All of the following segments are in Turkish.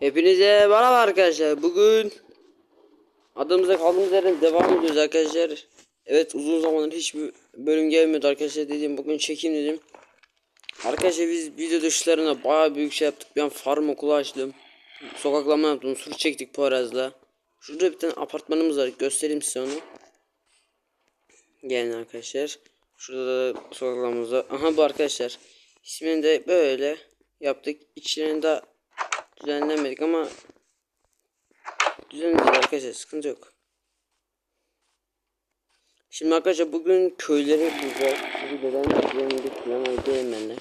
Hepinize merhaba arkadaşlar. Bugün adımıza kaldığımız yerden devam ediyoruz arkadaşlar. Evet uzun zamandır hiçbir bölüm gelmiyordu arkadaşlar dedim bugün çekeyim dedim. Arkadaşlar biz video dışlarına baya büyük şey yaptık. Ben farm okulu açtım. Sokaklama yaptım. Sur çektik Poyraz'la. Şurada bir tane apartmanımız var. Göstereyim size onu. Gelin arkadaşlar. Şurada da sokaklamamız var. Aha bu arkadaşlar. İsmini de böyle yaptık. İçlerini de düzenlemedik ama düzenleyeceğiz arkadaşlar sıkıntı yok. Şimdi arkadaşlar bugün köyleri bulacağız. Bu videodan düzenledik falan ödeyim ben de.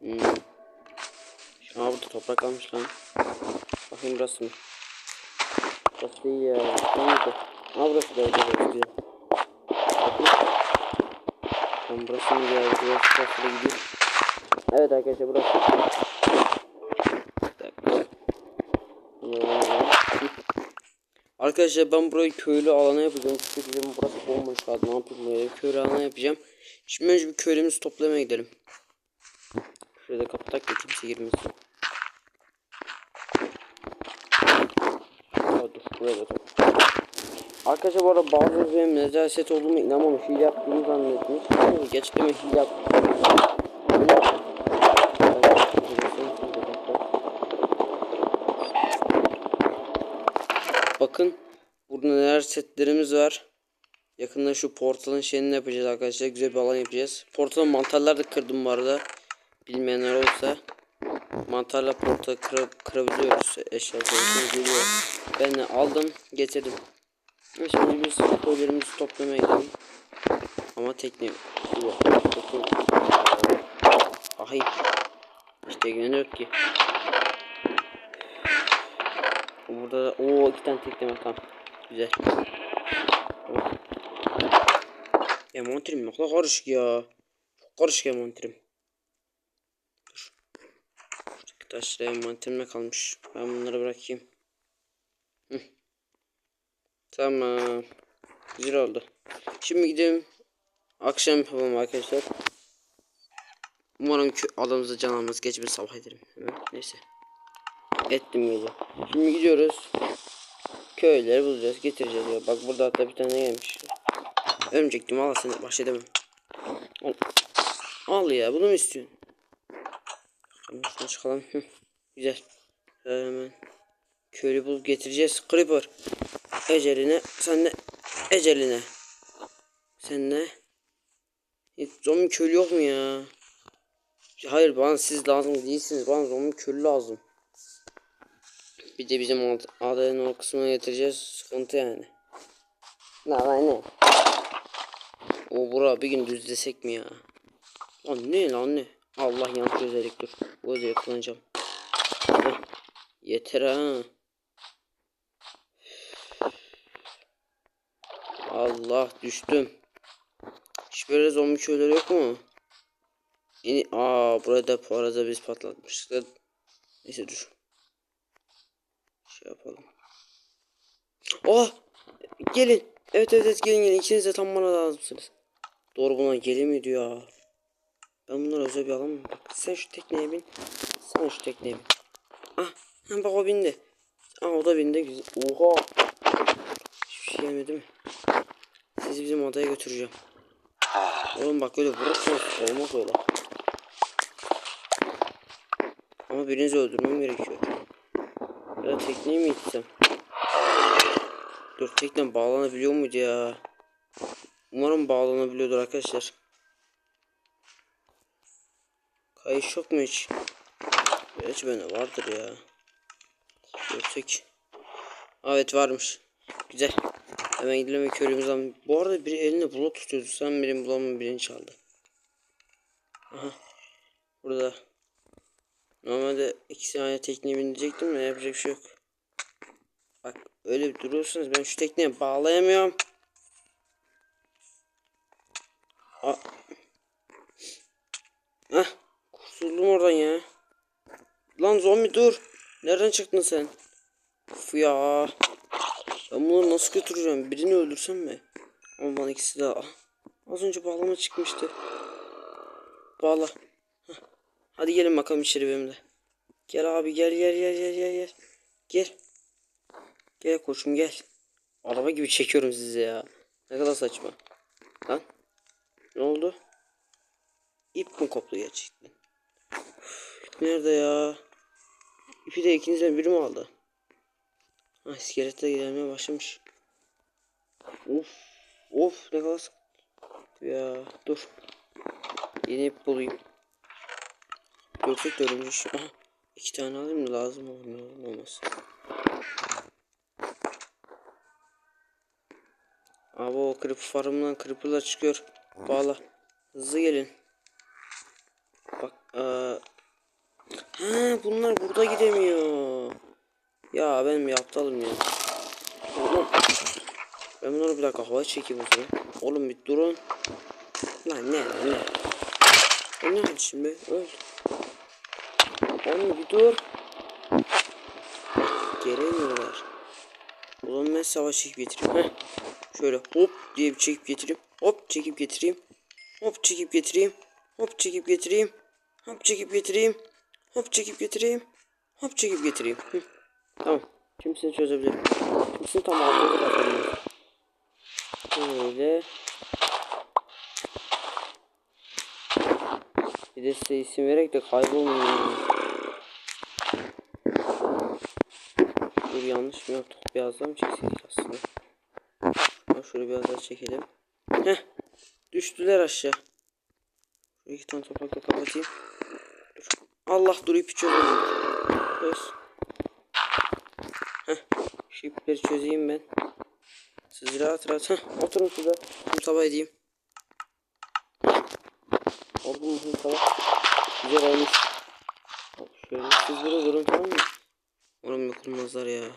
Hmm. Şu an burada toprak almış lan. Bakayım burası mı? Burası değil ya. Nerede? Ha burası da öyle gözüküyor. Lan burası mı ya? Burası da gidiyor. Evet arkadaşlar burası. Bir dakika. Arkadaşlar ben burayı köylü alana yapacağım. Çünkü bizim burası bomboş kaldı. Ne yapayım buraya? Köylü alana yapacağım. Şimdi önce bir köylümüzü toplamaya gidelim. Şurada kapatak da kimse girmesin. Aa. Arkadaşlar bu arada bazı benim nezaket olduğumu inanmamış. Hile yaptığımı zannetmiş. Gerçekten hile yaptım. Hile yaptım. Bakın burada neler setlerimiz var. Yakında şu portalın şeyini yapacağız arkadaşlar. Güzel bir alan yapacağız. Portalın mantarları da kırdım bu arada. Bilmeyenler olsa. Mantarla portalı kıra, kırabiliyoruz. Eşya. Ben de aldım getirdim. Şimdi biz koylarımızı toplamaya gidelim. Ama tekne. Ahay. İşte tekne yok ki. Burada da o iki tane tekne var tamam. Güzel. Envanterim ne kadar karışık ya. Çok karışık envanterim. Dur. Şuradaki taşlar envanterime kalmış. Ben bunları bırakayım. Hı. Tamam. Güzel oldu. Şimdi gidelim. Akşam yapalım arkadaşlar. Umarım ki adamımıza can almaz. Geç bir sabah ederim. Neyse. Ettim gece. Şimdi gidiyoruz. Köyleri bulacağız. Getireceğiz ya. Bak burada hatta bir tane gelmiş. Örümcek gibi al seni baş edemem. Al. Al ya bunu mu istiyorsun? Şuna çıkalım. Güzel. Hemen. Köylü bulup getireceğiz. Creeper. Eceline. Sen de eceline. Sen ne? Zombi köylü yok mu ya? Hayır bana siz lazım değilsiniz. Bana zombi köylü lazım. Bir de bizim ad- adayın o kısmına getireceğiz. Sıkıntı yani. Ne lan ne? O bura bir gün düzlesek mi ya? Lan ne lan ne? Allah yanlış özellik dur. Bu özelliği kullanacağım. Yeter ha. Allah düştüm. Hiç böyle zombi köyleri yok mu? Yeni aa burada bu arada biz patlatmıştık. Neyse dur. Şey yapalım. Oh! Gelin. Evet evet evet gelin gelin. İkiniz de tam bana lazımsınız. Doğru buna gelemiyor ya. Ben bunları özel bir alamam. Bak sen şu tekneye bin. Sen şu tekneye bin. Ah. Bak o bindi. Ah o da bindi. Güzel. Oha. Hiçbir şey gelmedi mi? Sizi bizim adaya götüreceğim. Oğlum bak öyle vurursanız olmaz öyle. Ama birinizi öldürmem gerekiyor. Ya da tekneyi mi itsem? Dur tekne bağlanabiliyor muydu ya? Umarım bağlanabiliyordur arkadaşlar. Kayış yok mu hiç? Gerçi bende vardır ya. Görsek. Evet varmış. Güzel. Hemen gidelim ve körümüz al. Bu arada biri eline blok tutuyordu. Sen benim bulamın birini çaldı. Aha. Burada. Normalde iki saniye tekneye binecektim de yapacak bir şey yok. Bak öyle bir duruyorsunuz ben şu tekneye bağlayamıyorum. Aa. Kurtuldum oradan ya. Lan zombi dur. Nereden çıktın sen? Uf ya. Ben bunları nasıl götüreceğim? Birini öldürsem mi? Ama bana ikisi daha. Az önce bağlama çıkmıştı. Bağla. Hadi gelin bakalım içeri benimle. Gel abi gel gel gel gel gel gel. Gel. Gel koçum gel. Araba gibi çekiyorum sizi ya. Ne kadar saçma. Lan. Ne oldu? İp mi koptu gerçekten? İp nerede ya? İpi de ikinizden biri mi aldı? Ha iskelet de gelmeye başlamış. Of. Of ne kadar Ya dur. Yeni ip bulayım. Gördük dördüncü şu. Aha. İki tane alayım mı? Lazım olur. Olmaz. Abi o creeper farmından creeper'lar çıkıyor. Bağla. Hızlı gelin. Bak. Aa. Ha bunlar burada gidemiyor. Ya benim aptalım ya. Oğlum. Ben bunları bir dakika havaya çekeyim o zaman. Oğlum bir durun. Lan ne lan ne? E ne şimdi? Öldü. Oğlum bir dur. Gelemiyorlar. Ulan ben savaş çekip getireyim. Heh. Şöyle hop diye bir çekip getireyim. Hop çekip getireyim. Hop çekip getireyim. Hop çekip getireyim. Hop çekip getireyim. Hop çekip getireyim. Hop çekip getireyim. Hı. Tamam. Kimsini çözebilirim. Kimsini tam altına kapatalım. Böyle. Bir de size isim vererek de kaybolmayayım. Dur yanlış mı yaptık? Biraz daha mı çekseydik aslında? Ha, şöyle biraz daha çekelim. Heh. Düştüler aşağı. Şöyle iki tane toprakla kapatayım. Dur. Allah dur ipi çözelim. Çöz. Heh. Şu ipleri çözeyim ben. Siz rahat rahat. Heh. Oturun şurada. Kum tava edeyim. Oldu mu kum tava? Güzel olmuş. Şöyle burada durun tamam mı? Umarım dokunmazlar ya.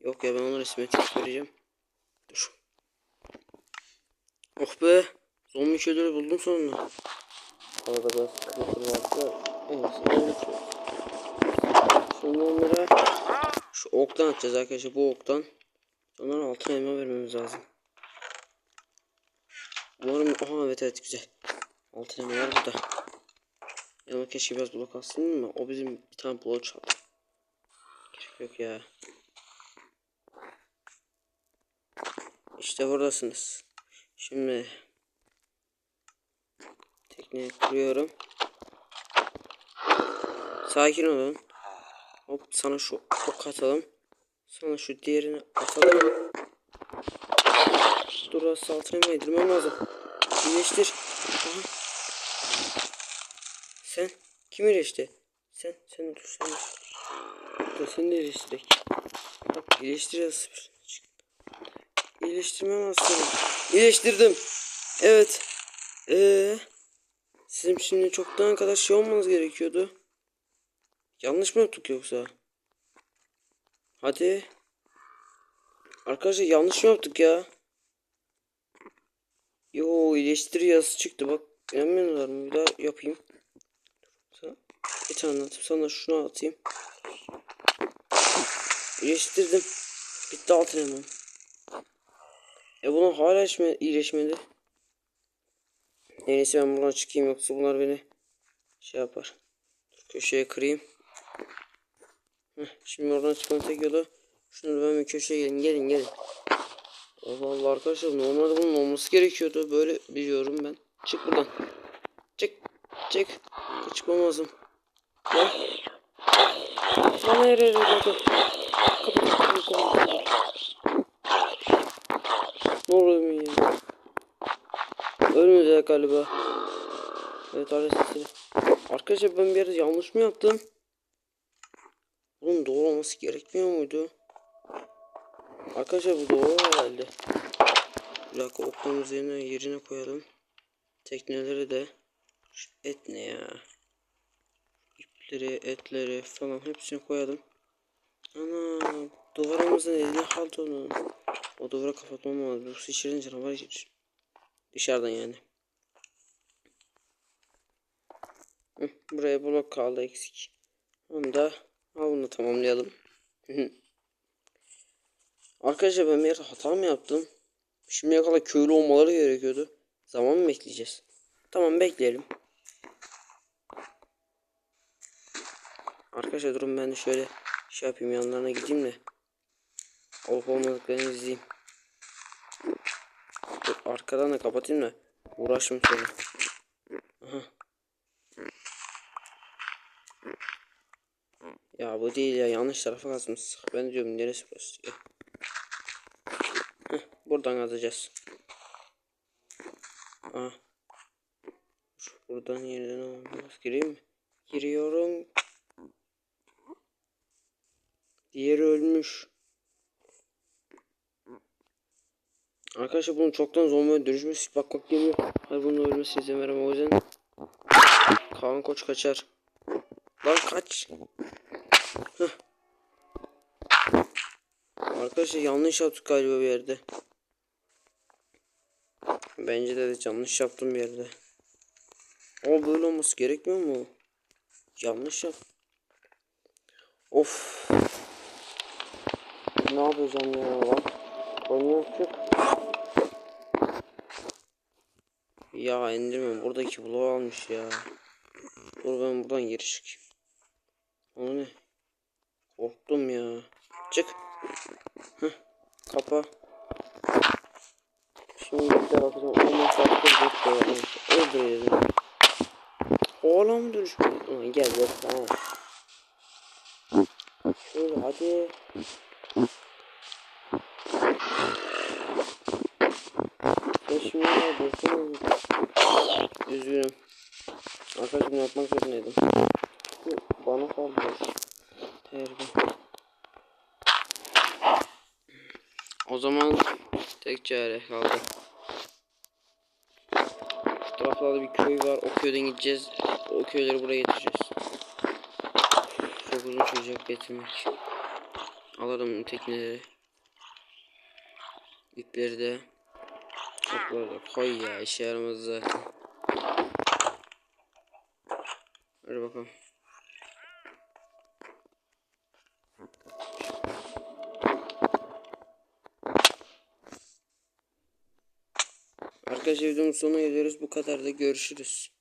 Yok ya ben onlara simetrik vereceğim. Dur. Oh be. Zombi köyleri buldum sonunda. Arada biraz sıkıntı varsa en öyle Şimdi onlara şu oktan atacağız arkadaşlar bu oktan. Onlara altın elma vermemiz lazım. Umarım aha evet evet güzel. Altın elma var burada. Yanıma keşke biraz blok alsın mı? O bizim bir tane blok çaldı. Gerek yok ya. İşte buradasınız. Şimdi tekneyi kuruyorum. Sakin olun. Hop sana şu ok atalım. Sana şu diğerini atalım. Dur altına yedirmem lazım. İyileştir. Aha. Sen kim iyileşti? Sen sen dur sen dur. De iyileştirek. Bak iyileştireceğiz. İyileştirmem lazım. İyileştirdim. Evet. Eee sizin şimdi çoktan kadar şey olmanız gerekiyordu. Yanlış mı yaptık yoksa? Hadi. Arkadaşlar yanlış mı yaptık ya? Yo iyileştir yazısı çıktı bak. Beğenmiyorlar mı? Bir daha yapayım. Sana bir tane atayım. Sana şunu atayım. İyileştirdim. Bitti altın hemen. E bunun hala iyileşme, iyileşmedi. İyisi ben buradan çıkayım yoksa bunlar beni şey yapar. Köşeye kırayım. Heh, şimdi oradan çıkmanın tek yolu şunu ben bir köşeye gelin gelin gelin. Allah Allah arkadaşlar normalde bunun olması gerekiyordu. Böyle biliyorum ben. Çık buradan. Çık. Çık. Çıkmam lazım. Kapı kapı kapı. Ne oluyor ya? Ölmeyecek galiba. Evet arkadaşlar. Arkadaşlar ben bir yerde yanlış mı yaptım? Bunun doğru olması gerekmiyor muydu? Arkadaşlar bu doğru herhalde. Bir dakika oklarımızı yerine, yerine koyalım. Tekneleri de. Et ne ya? İpleri, etleri falan hepsini koyalım. Ana duvarımızın eline kaldı onun. O duvara kapatmam lazım. Yoksa içeriden canavar girer. Dışarıdan yani. Hı, buraya blok kaldı eksik. Onu da al bunu tamamlayalım. Arkadaşlar ben bir hata mı yaptım? Şimdiye kadar köylü olmaları gerekiyordu. Zaman mı bekleyeceğiz? Tamam bekleyelim. Arkadaşlar durun ben de şöyle şey yapayım yanlarına gideyim de. Olup olmadıklarını izleyeyim. Dur arkadan da kapatayım da uğraşmayayım sonra. Aha. Ya bu değil ya yanlış tarafa kazmışız. Ben diyorum neresi burası. Heh, buradan kazacağız. Dur, Buradan yerden olmaz. Gireyim mi? Giriyorum. Diğeri ölmüş. Arkadaşlar bunun çoktan zombiye dönüşmesi bak bak geliyor. Hayır bunun ölmesine izin veremem o yüzden. Kaan koç kaçar. Lan kaç. Heh. Arkadaşlar yanlış yaptık galiba bir yerde. Bence de, de yanlış yaptım bir yerde. Ama böyle olması gerekmiyor mu? Yanlış yap. Of. Ne yapacağım ya lan? Oynuyor çık. Ya indirmem buradaki bloğu almış ya. Dur ben buradan geri çıkayım. O ne? Korktum ya. Çık. Heh. Kapa. Şimdi bir tarafı olmaz farklı bir şey yapmış. Oğlum dönüşmüş. Ulan gel gel tamam. Şöyle hadi. Şimdi ne? Üzgünüm. Arkadaşlar bunu yapmak zorundaydım. Bana kaldı. Terbi. O zaman tek çare kaldı. Şu taraflarda bir köy var. O köyden gideceğiz. O köyleri buraya getireceğiz. Çok uzun sürecek getirmek. Alırım tekneleri. İpleri de. Okları da koy ya işe yaramaz zaten. Hadi bakalım. Arkadaşlar videonun sonuna geliyoruz. Bu kadar da görüşürüz.